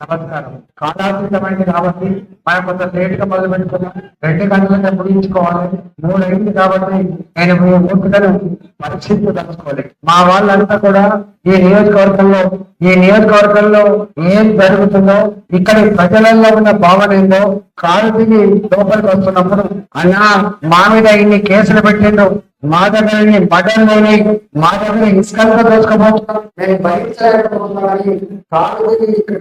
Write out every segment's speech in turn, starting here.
నమస్కారం. కాలాతీతమైంది కాబట్టి మనం కొంత లేట్గా మొదలు పెట్టుకున్నాం రెండు గంటలకే ముగించుకోవాలి. మూడు అయింది కాబట్టి నేను మీ ఓపికను పరీక్షించదలుచుకోవాలి మా వాళ్ళంతా కూడా ఈ నియోజకవర్గంలో ఈ నియోజకవర్గంలో ఏం జరుగుతుందో ఇక్కడ ప్రజలలో ఉన్న భావన ఏందో కాలు దిగి లోపలికి వస్తున్నప్పుడు అన్నా మా మీద ఇన్ని కేసులు పెట్టిండు మా దగ్గరని ఇన్ని మా దగ్గర ఇసుకంతా దోచుకోబోతున్నాను నేను భరించలేకపోతున్నానని కాదు ఇక్కడ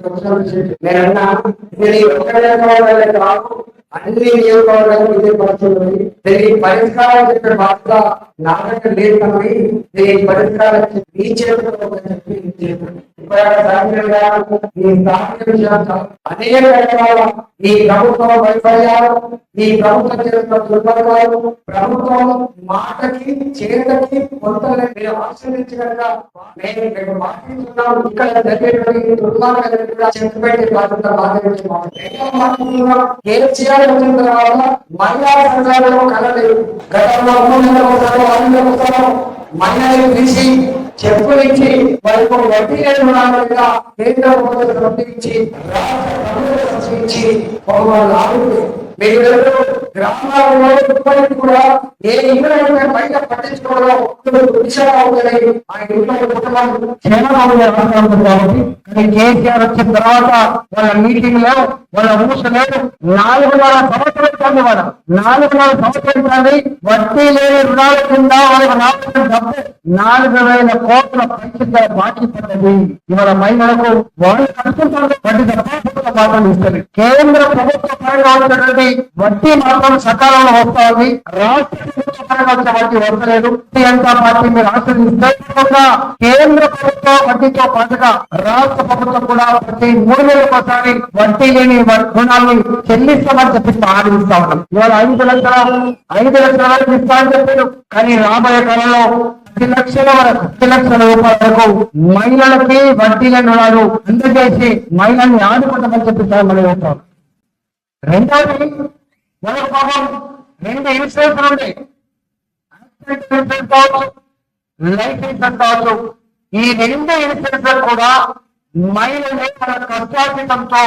నేను కాదు అన్ని నియోజకవర్గాలు ఇదే పరిస్థితి దీనికి పరిష్కారం చెప్పిన బాధ్యత నా దగ్గర లేదు కాబట్టి దీనికి పరిష్కారం మీ చేతిలో ఉందని చెప్పి ఈ అనేక రకాల ఈ ప్రభుత్వం వైఫల్యాలు ఈ ప్రభుత్వం చేస్తున్న దుర్మార్గాలు ప్రభుత్వం మాటకి చేతకి కొంతలే మీరు ఇక్కడ జరిగేటువంటి చెప్పబెట్టే బాధ్యత బాధ్యత కేసీఆర్ వచ్చిన తర్వాత మహిళా సంఘాలలో కలలేదు గతంలో మూడు నెలల ఒకసారి నెలల ఒకసారి మహిళలు పిలిచి చెప్పులు వారికి వడ్డీ లేని కేంద్ర ప్రభుత్వం పంపించి రాష్ట్ర ప్రభుత్వం పంపించి ఒక లాభం మీరు ఎవరు? గ్రామాలలో కూడా ఏ ఇళ్ళైనా బయట పట్టించుకోవడం దిశగా ఉందని ఆ ఇంట్లో కుటుంబాలు కాబట్టి కానీ కేసీఆర్ వచ్చిన తర్వాత వాళ్ళ మీటింగ్లో వాళ్ళ ఊస నాలుగు నాలుగున్నర సంవత్సరాలు కాదు వాళ్ళ. నాలుగున్నర సంవత్సరం కానీ వడ్డీ లేని రుణాల కింద వాళ్ళకి రావాల్సిన డబ్బు నాలుగు వేల కోట్ల పైసలు బాకీ పడ్డది ఇవాళ మహిళలకు వాళ్ళు కట్టుకుంటున్న వడ్డీ తప్ప మాత్రం ఇస్తుంది. కేంద్ర ప్రభుత్వ పరంగా వచ్చినటువంటి వడ్డీ మాత్రం సకాలంలో వస్తా ఉంది. రాష్ట్ర ప్రభుత్వ పరంగా వచ్చిన వడ్డీ వస్తలేదు. జనతా పార్టీ మీరు ఆశ్రయిస్తే కేంద్ర ప్రభుత్వ వడ్డీతో పాటుగా రాష్ట్ర ప్రభుత్వం కూడా ప్రతి మూడు నెలలకు ఒకసారి వడ్డీ లేని వ- రుణాన్ని చెల్లిస్తామని చెప్పి ఆనందిస్తా ఉన్నాం. ఇవాళ ఐదు లక్షల ఐదు లక్షల ఇస్తామని చెప్పారు. కానీ రాబోయే కాలంలో పది లక్షల వరకు పది లక్షల రూపాయల వరకు మహిళలకి వడ్డీలను లేని అందజేసి మహిళల్ని ఆదుకుంటామని చెప్పి సార్ మనం చెప్తాం రెండోది మనకు పాపం రెండు ఇన్సూరెన్స్ ఉన్నాయి ఇన్సూరెన్స్ కావచ్చు లైఫ్ ఇన్సూరెన్స్ కావచ్చు. ఈ రెండు ఇన్సూరెన్స్ కూడా మహిళలే తన కష్టాతీతంతో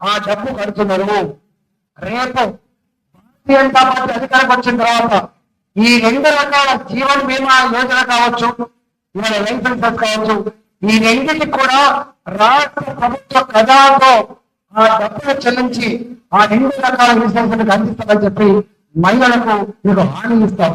ఆ డబ్బు కడుతున్నారు. రేపు భారతీయ జనతా పార్టీ అధికారం వచ్చిన తర్వాత ఈ రెండు రకాల జీవన బీమా యోజన కావచ్చు ఇవాళ లైఫ్ ఇన్సూరెన్స్ కావచ్చు. ఈ రెండింటికి కూడా రాష్ట్ర ప్రభుత్వ ఖజానాతో ఆ డబ్బులు చెల్లించి ఆ రెండు రకాల ఇన్సూరెన్స్ అందిస్తామని చెప్పి మహిళలకు మీరు హామీ ఇస్తా